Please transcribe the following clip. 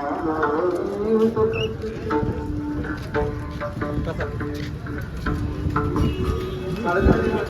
ਹਾਂ ਲੋਰੀ ਹੁਣ ਤੋਂ ਕਿੰਨਾ ਕੱਟਾ ਕਾਲਾ ਕਾਲਾ